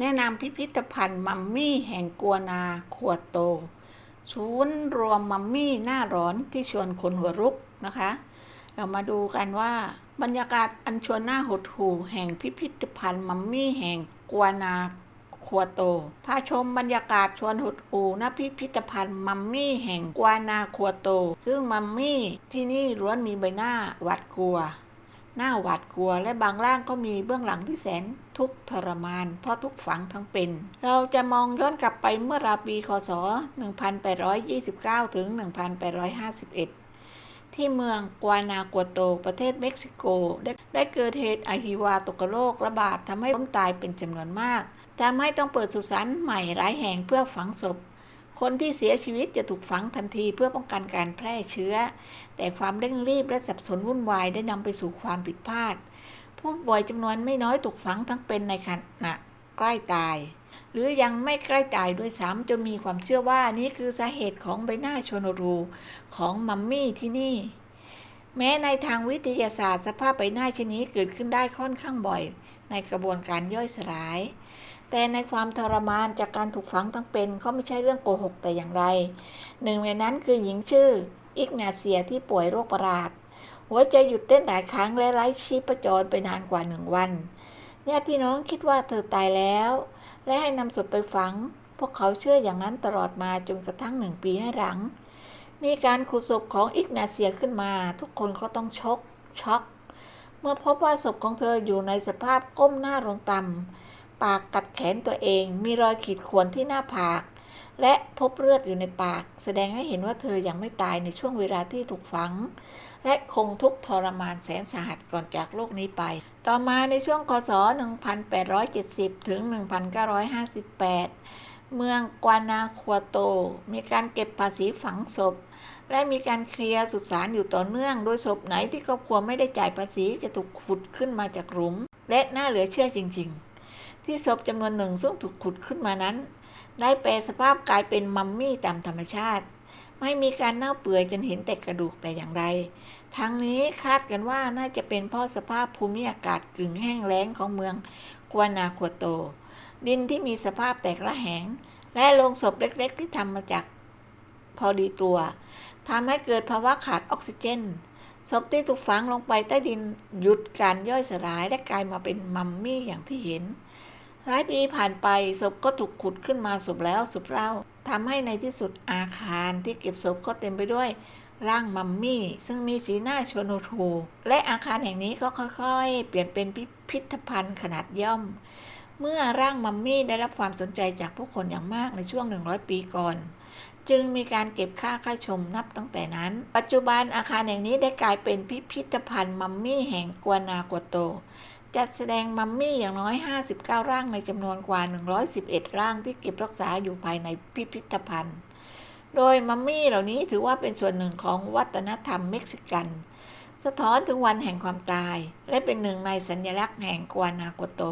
แนะนำพิพิธภัณฑ์มัมมี่แห่งกัวนาขวดโต ศูนย์รวมมัมมี่หน้าร้อนที่ชวนคนหัวรุกนะคะ เรามาดูกันว่า บรรยากาศอันชวนหน้าหดหู่แห่งพิพิธภัณฑ์มัมมี่แห่งกัวนาครัวโต พาชมบรรยากาศชวนหดหู่ณพิพิธภัณฑ์มัมมี่แห่งกัวนาครัวโต ซึ่งมัมมี่ที่นี่ล้วนมีใบหน้าหวาดกลัว หน้าหวาดกลัวและบางร่างก็มีเบื้องหลังที่แสนทุกข์ทรมาน เพราะทุกฝังทั้งเป็น เราจะมองย้อนกลับไปเมื่อราวปีคศ 1829 ถึง 1851 ที่เมืองกวานากัวโตประเทศเม็กซิโก ได้ได้เกิดเหตุอะฮิวาตกโรคระบาดทำให้ล้มตายเป็นจำนวนมากทำให้ต้องเปิดสุสานใหม่หลายแห่งเพื่อฝังศพ คนที่เสียชีวิตจะถูกฝังทันทีเพื่อป้องกันการแพร่เชื้อ แต่ความเร่งรีบและสับสนวุ่นวายได้นำไปสู่ความผิดพลาด ผู้ป่วยจำนวนไม่น้อยถูกฝังทั้งเป็นในขณะใกล้ตาย หรือยังไม่ใกล้ตายด้วยซ้ำจนมีความเชื่อว่านี่คือสาเหตุของใบหน้าชนรูของมัมมี่ที่นี่ แม้ในทางวิทยาศาสตร์ สภาพใบหน้าชนิดนี้เกิดขึ้นได้ค่อนข้างบ่อย ในกระบวนการย่อยสลาย แต่ในความทรมานจากการถูกฝังทั้งเป็นก็ไม่ใช่เรื่องโกหกแต่อย่างใดหนึ่งในนั้นคือหญิงชื่อ อิกนาเซียที่ป่วยโรคประหลาด หัวใจหยุดเต้นหลายครั้งและไร้ชีพจรไปนานกว่าหนึ่งวันญาติพี่น้องคิดว่าเธอตายแล้ว และให้นำศพไปฝัง พวกเขาเชื่ออย่างนั้นตลอดมาจนกระทั่งหนึ่งปีให้หลัง มีการขุดศพของอิกนาเซียขึ้นมา ทุกคนก็ต้องช็อกช็อก เมื่อพบว่าศพของเธออยู่ในสภาพก้มหน้าลงต่ำปากกัดแขนตัวเอง มีรอยขีดข่วนที่หน้าผาก และพบเลือดอยู่ในปาก แสดงให้เห็นว่าเธอยังไม่ตายในช่วงเวลาที่ถูกฝัง และคงทุกทรมานแสนสาหัสก่อนจากโลกนี้ไป ต่อมาในช่วงคศ 1870 ถึง 1958 เมืองกวานาควโต มีการเก็บภาษีฝังศพ และมีการเคลียร์สุสานอยู่ต่อเนื่อง โดยศพไหนที่ครอบครัวไม่ได้จ่ายภาษีจะถูกขุดขึ้นมาจากหลุม และน่าเหลือเชื่อจริง ๆ ที่ศพจำนวนหนึ่งซึ่งถูกขุดขึ้นมานั้น ได้แปลสภาพกลายเป็นมัมมี่ตามธรรมชาติ ไม่มีการเน่าเปื่อยจนเห็นแต่กระดูกแต่อย่างใดทั้งนี้คาดกันว่าน่าจะเป็นเพราะสภาพภูมิอากาศกึ่งแห้งแล้งของเมืองกัวนาควโต ดินที่มีสภาพแตกระแหง และโลงศพเล็กๆ ที่ทำมาจากพอดีตัวทำให้เกิดภาวะขาดออกซิเจน ศพที่ถูกฝังลงไปใต้ดินหยุดการย่อยสลายและกลายมาเป็นมัมมี่อย่างที่เห็น หลายปีผ่านไปศพก็ถูกขุดขึ้นมาศพแล้วศพเล่าทำให้ในที่สุดอาคารที่เก็บศพก็เต็มไปด้วยร่างมัมมี่ ซึ่งมีสีหน้าชวนหดหู่และอาคารแห่งนี้ก็ค่อยๆ เปลี่ยนเป็นพิพิธภัณฑ์ขนาดย่อม เมื่อร่างมัมมี่ได้รับความสนใจจากผู้คนอย่างมากในช่วง 100 ปีก่อน จึงมีการเก็บค่าเข้าชมนับตั้งแต่นั้น ปัจจุบันอาคารแห่งนี้ได้กลายเป็นพิพิธภัณฑ์มัมมี่แห่งกัวนากัวโต จัดแสดงมัมมี่อย่างน้อย 59 ร่างในจำนวนกว่า 111 ร่างที่เก็บรักษาอยู่ภายในพิพิธภัณฑ์ โดยมัมมี่เหล่านี้ถือว่าเป็นส่วนหนึ่งของวัฒนธรรมเม็กซิกัน สะท้อนถึงวันแห่งความตาย และเป็นหนึ่งในสัญลักษณ์แห่งกัวนากัวโต